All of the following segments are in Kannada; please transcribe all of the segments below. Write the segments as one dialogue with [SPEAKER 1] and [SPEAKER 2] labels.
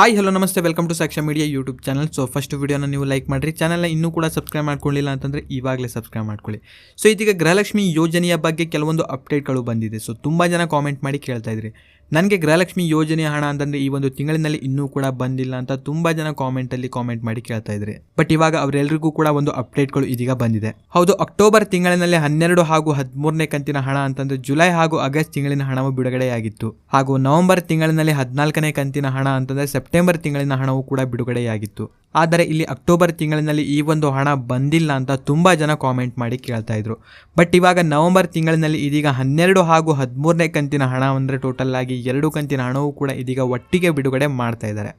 [SPEAKER 1] ಹಾಯ್ ಹಲೋ ನಮಸ್ತೆ. Welcome to Saksha media YouTube channel so first ವಿಡಿಯೋನ ನೀವು ಲೈಕ್ ಮಾಡಿರಿ. ಚಾನಲ್ನ ಇನ್ನೂ ಕೂಡ ಸಬ್ಸ್ಕ್ರೈಬ್ ಮಾಡ್ಕೊಳ್ಳಿಲ್ಲ ಅಂತಂದರೆ ಇವಾಗಲೇ ಸಬ್ಸ್ಕ್ರೈಬ್ ಮಾಡ್ಕೊಳ್ಳಿ. ಸೊ ಇದೀಗ ಗೃಹಲಕ್ಷ್ಮಿ ಯೋಜನೆಯ ಬಗ್ಗೆ ಕೆಲವೊಂದು ಅಪ್ಡೇಟ್ಗಳು ಬಂದಿದೆ. ಸೊ ತುಂಬ ಜನ ಕಾಮೆಂಟ್ ಮಾಡಿ ಕೇಳ್ತಾ ಇದ್ರಿ. ನನಗೆ ಗೃಹಲಕ್ಷ್ಮಿ ಯೋಜನೆ ಹಣ ಅಂತಂದರೆ ಈ ಒಂದು ತಿಂಗಳಿನಲ್ಲಿ ಇನ್ನೂ ಕೂಡ ಬಂದಿಲ್ಲ ಅಂತ ತುಂಬ ಜನ ಕಾಮೆಂಟಲ್ಲಿ ಕಾಮೆಂಟ್ ಮಾಡಿ ಕೇಳ್ತಾ ಇದ್ರೆ. ಬಟ್ ಇವಾಗ ಅವರೆಲ್ಲರಿಗೂ ಕೂಡ ಒಂದು ಅಪ್ಡೇಟ್ಗಳು ಇದೀಗ ಬಂದಿದೆ. ಹೌದು ಅಕ್ಟೋಬರ್ ತಿಂಗಳಿನಲ್ಲಿ ಹನ್ನೆರಡು ಹಾಗೂ ಹದಿಮೂರನೇ ಕಂತಿನ ಹಣ ಅಂತಂದ್ರೆ ಜುಲೈ ಹಾಗೂ ಆಗಸ್ಟ್ ತಿಂಗಳಿನ ಹಣವು ಬಿಡುಗಡೆಯಾಗಿತ್ತು. ಹಾಗೂ ನವೆಂಬರ್ ತಿಂಗಳಿನಲ್ಲಿ ಹದಿನಾಲ್ಕನೇ ಕಂತಿನ ಹಣ ಅಂತಂದ್ರೆ ಸೆಪ್ಟೆಂಬರ್ ತಿಂಗಳಿನ ಹಣವು ಕೂಡ ಬಿಡುಗಡೆಯಾಗಿತ್ತು. ಆದರೆ ಇಲ್ಲಿ ಅಕ್ಟೋಬರ್ ತಿಂಗಳಿನಲ್ಲಿ ಈ ಒಂದು ಹಣ ಬಂದಿಲ್ಲ ಅಂತ ತುಂಬ ಜನ ಕಾಮೆಂಟ್ ಮಾಡಿ ಕೇಳ್ತಾ ಇದ್ರು. ಬಟ್ ಇವಾಗ ನವೆಂಬರ್ ತಿಂಗಳಿನಲ್ಲಿ ಇದೀಗ ಹನ್ನೆರಡು ಹಾಗೂ ಹದಿಮೂರನೇ ಕಂತಿನ ಹಣ ಅಂದರೆ ಟೋಟಲ್ ಆಗಿ ಎರಡು ಕಂತಿನ ಹಣವೂ ಕೂಡ ಇದೀಗ ಒಟ್ಟಿಗೆ ಬಿಡುಗಡೆ ಮಾಡ್ತಾ ಇದ್ದಾರೆ.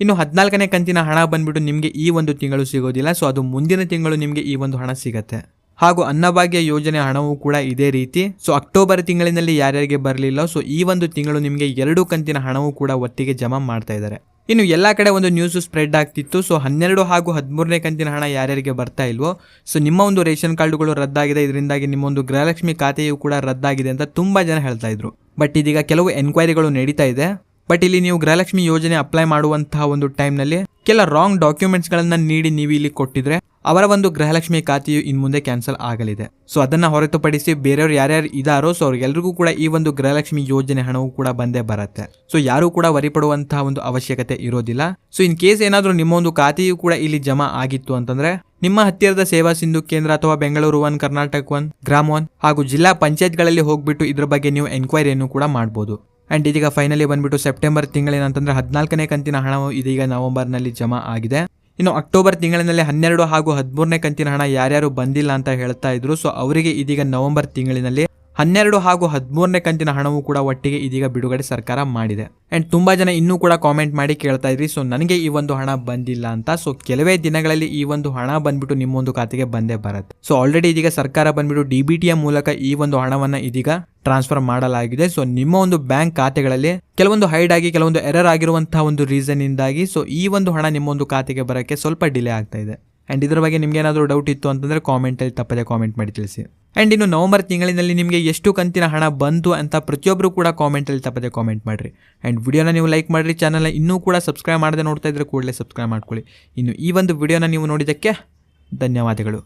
[SPEAKER 1] ಇನ್ನು ಹದಿನಾಲ್ಕನೇ ಕಂತಿನ ಹಣ ಬಂದ್ಬಿಟ್ಟು ನಿಮಗೆ ಈ ಒಂದು ತಿಂಗಳು ಸಿಗೋದಿಲ್ಲ ಸೊ ಅದು ಮುಂದಿನ ತಿಂಗಳು ನಿಮಗೆ ಈ ಒಂದು ಹಣ ಸಿಗತ್ತೆ. ಹಾಗೂ ಅನ್ನಭಾಗ್ಯ ಯೋಜನೆ ಹಣವೂ ಕೂಡ ಇದೇ ರೀತಿ ಸೊ ಅಕ್ಟೋಬರ್ ತಿಂಗಳಿನಲ್ಲಿ ಯಾರ್ಯಾರಿಗೆ ಬರಲಿಲ್ಲ ಸೊ ಈ ಒಂದು ತಿಂಗಳು ನಿಮಗೆ ಎರಡು ಕಂತಿನ ಹಣವೂ ಕೂಡ ಒಟ್ಟಿಗೆ ಜಮಾ ಮಾಡ್ತಾ ಇದ್ದಾರೆ. ಇನ್ನು ಎಲ್ಲ ಕಡೆ ಒಂದು ನ್ಯೂಸ್ ಸ್ಪ್ರೆಡ್ ಆಗ್ತಿತ್ತು ಸೊ ಹನ್ನೆರಡು ಹಾಗೂ ಹದಿಮೂರನೇ ಕಂತಿನ ಹಣ ಯಾರ್ಯಾರಿಗೆ ಬರ್ತಾ ಇಲ್ವೋ ಸೊ ನಿಮ್ಮ ಒಂದು ರೇಷನ್ ಕಾರ್ಡುಗಳು ರದ್ದಾಗಿದೆ, ಇದರಿಂದಾಗಿ ನಿಮ್ಮ ಒಂದು ಗೃಹಲಕ್ಷ್ಮಿ ಖಾತೆಯು ಕೂಡ ರದ್ದಾಗಿದೆ ಅಂತ ತುಂಬ ಜನ ಹೇಳ್ತಾ ಇದ್ರು. ಬಟ್ ಇದೀಗ ಕೆಲವು ಎನ್ಕ್ವೈರಿಗಳು ನಡೀತಾ ಇದೆ. ಬಟ್ ಇಲ್ಲಿ ನೀವು ಗೃಹಲಕ್ಷ್ಮಿ ಯೋಜನೆ ಅಪ್ಲೈ ಮಾಡುವಂತಹ ಒಂದು ಟೈಮ್ನಲ್ಲಿ ಕೆಲ ರಾಂಗ್ ಡಾಕ್ಯುಮೆಂಟ್ಸ್ಗಳನ್ನು ನೀಡಿ ನೀವು ಇಲ್ಲಿ ಕೊಟ್ಟಿದ್ರೆ ಅವರ ಒಂದು ಗೃಹಲಕ್ಷ್ಮಿ ಖಾತೆಯು ಇನ್ನು ಮುಂದೆ ಕ್ಯಾನ್ಸಲ್ ಆಗಲಿದೆ. ಸೊ ಅದನ್ನು ಹೊರತುಪಡಿಸಿ ಬೇರೆಯವರು ಯಾರ್ಯಾರು ಇದಾರೋ ಸೊ ಅವ್ರಿಗೆಲ್ರಿಗೂ ಕೂಡ ಈ ಒಂದು ಗೃಹಲಕ್ಷ್ಮಿ ಯೋಜನೆ ಹಣವು ಕೂಡ ಬಂದೇ ಬರುತ್ತೆ. ಸೊ ಯಾರು ಕೂಡ ವರಿಪಡುವಂತಹ ಒಂದು ಅವಶ್ಯಕತೆ ಇರೋದಿಲ್ಲ. ಸೊ ಇನ್ ಕೇಸ್ ಏನಾದರೂ ನಿಮ್ಮ ಒಂದು ಖಾತೆಯು ಕೂಡ ಇಲ್ಲಿ ಜಮಾ ಆಗಿತ್ತು ಅಂತಂದ್ರೆ ನಿಮ್ಮ ಹತ್ತಿರದ ಸೇವಾ ಸಿಂಧು ಕೇಂದ್ರ ಅಥವಾ Bengaluru one, Karnataka one, Grama one ಹಾಗೂ ಜಿಲ್ಲಾ ಪಂಚಾಯತ್ಗಳಲ್ಲಿ ಹೋಗ್ಬಿಟ್ಟು ಇದ್ರ ಬಗ್ಗೆ ನೀವು ಎನ್ಕ್ವೈರಿಯನ್ನು ಕೂಡ ಮಾಡ್ಬೋದು. ಅಂಡ್ ಇದೀಗ ಫೈನಲಿ ಬಂದ್ಬಿಟ್ಟು ಸೆಪ್ಟೆಂಬರ್ ತಿಂಗಳಿನ ಅಂತಂದ್ರೆ ಹದಿನಾಲ್ಕನೇ ಕಂತಿನ ಹಣವು ಇದೀಗ ನವೆಂಬರ್ನಲ್ಲಿ ಜಮಾ ಆಗಿದೆ. ಇನ್ನು ಅಕ್ಟೋಬರ್ ತಿಂಗಳಿನಲ್ಲಿ ಹನ್ನೆರಡು ಹಾಗೂ ಹದಿಮೂರನೇ ಕಂತಿನ ಹಣ ಯಾರ್ಯಾರು ಬಂದಿಲ್ಲ ಅಂತ ಹೇಳ್ತಾ ಇದ್ರು. ಸೊ ಅವರಿಗೆ ಇದೀಗ ನವೆಂಬರ್ ತಿಂಗಳಿನಲ್ಲಿ ಹನ್ನೆರಡು ಹಾಗೂ ಹದಿಮೂರನೇ ಕಂತಿನ ಹಣವೂ ಕೂಡ ಒಟ್ಟಿಗೆ ಇದೀಗ ಬಿಡುಗಡೆ ಸರ್ಕಾರ ಮಾಡಿದೆ. ಅಂಡ್ ತುಂಬ ಜನ ಇನ್ನೂ ಕೂಡ ಕಾಮೆಂಟ್ ಮಾಡಿ ಕೇಳ್ತಾ ಇದ್ರಿ ಸೊ ನನಗೆ ಈ ಒಂದು ಹಣ ಬಂದಿಲ್ಲ ಅಂತ. ಸೊ ಕೆಲವೇ ದಿನಗಳಲ್ಲಿ ಈ ಒಂದು ಹಣ ಬಂದ್ಬಿಟ್ಟು ನಿಮ್ಮೊಂದು ಖಾತೆಗೆ ಬಂದೇ ಬರುತ್ತೆ. ಸೊ ಆಲ್ರೆಡಿ ಇದೀಗ ಸರ್ಕಾರ ಬಂದ್ಬಿಟ್ಟು ಡಿ ಬಿ ಟಿಯ ಮೂಲಕ ಈ ಒಂದು ಹಣವನ್ನು ಇದೀಗ ಟ್ರಾನ್ಸ್ಫರ್ ಮಾಡಲಾಗಿದೆ. ಸೊ ನಿಮ್ಮ ಒಂದು ಬ್ಯಾಂಕ್ ಖಾತೆಗಳಲ್ಲಿ ಕೆಲವೊಂದು ಹೈಡ್ ಆಗಿ, ಕೆಲವೊಂದು ಎರರ್ ಆಗಿರುವಂತಹ ಒಂದು ರೀಸನ್ ಇಂದಾಗಿ ಸೊ ಈ ಒಂದು ಹಣ ನಿಮ್ಮೊಂದು ಖಾತೆಗೆ ಬರೋಕ್ಕೆ ಸ್ವಲ್ಪ ಡಿಲೇ ಆಗ್ತಾ ಇದೆ. ಆ್ಯಂಡ್ ಇದರ ಬಗ್ಗೆ ನಿಮ್ಗೆ ಏನಾದರೂ ಡೌಟ್ ಇತ್ತು ಅಂತಂದರೆ ಕಾಮೆಂಟಲ್ಲಿ ತಪ್ಪದೆ ಕಾಮೆಂಟ್ ಮಾಡಿ ತಿಳಿಸಿ. ಆ್ಯಂಡ್ ಇನ್ನು ನವಂಬರ್ ತಿಂಗಳಿನಲ್ಲಿ ನಿಮಗೆ ಎಷ್ಟು ಕಂತಿನ ಹಣ ಬಂತು ಅಂತ ಪ್ರತಿಯೊಬ್ಬರು ಕೂಡ ಕಾಮೆಂಟಲ್ಲಿ ತಪ್ಪದೆ ಕಾಮೆಂಟ್ ಮಾಡಿರಿ. ಆ್ಯಂಡ್ ವಿಡಿಯೋನ ನೀವು ಲೈಕ್ ಮಾಡಿರಿ ಚಾನಲ್ನ ಇನ್ನೂ ಕೂಡ ಸಬ್ಸ್ಕ್ರೈಬ್ ಮಾಡದೆ ನೋಡ್ತಾ ಇದ್ರೆ ಕೂಡಲೇ ಸಬ್ಸ್ಕ್ರೈಬ್ ಮಾಡ್ಕೊಳ್ಳಿ. ಇನ್ನು ಈ ಒಂದು ವಿಡಿಯೋನ ನೀವು ನೋಡಿದ್ದಕ್ಕೆ ಧನ್ಯವಾದಗಳು.